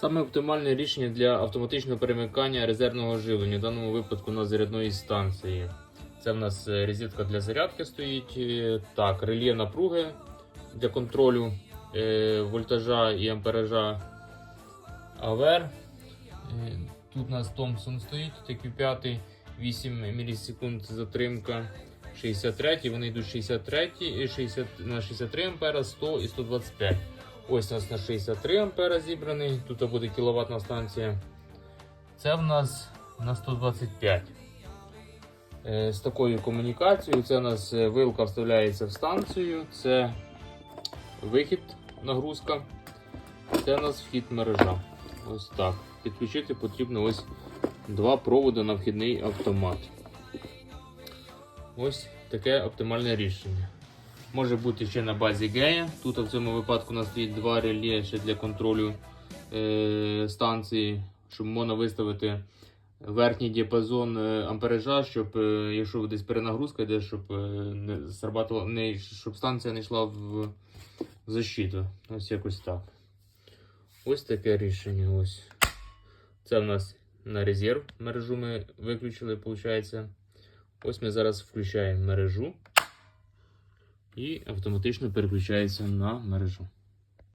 Саме оптимальне рішення для автоматичного перемикання резервного живлення, в даному випадку на зарядної станції. Це в нас е, розетка для зарядки стоїть. е, Так, реле напруги для контролю е, вольтажа і ампеража АВР. Тут у нас Thomson стоїть, TQ5, 8 мілісекунд затримка. 63, вони йдуть 63 60, на 63 ампера, 100 і 125. Ось у нас на 63 ампера зібраний, тут буде кіловатна станція. Це в нас на 125. Е, З такою комунікацією. Це у нас е, вилка вставляється в станцію, це вихід, нагрузка, це у нас вхід мережа. Ось так. Підключити потрібно ось два проводи на вхідний автомат. Ось таке оптимальне рішення. Може бути ще на базі гея. Тут в цьому випадку у нас стоїть два реле ще для контролю е, станції, щоб можна виставити верхній діапазон е, ампеража, щоб е, якщо десь перенагрузка йде, щоб е, не срабатувала, не, щоб станція не йшла в защиту. Ось якось так. Ось таке рішення. Ось. Це в нас на резерв мережу ми виключили, виходить. Ось ми зараз включаємо мережу і автоматично переключається на мережу.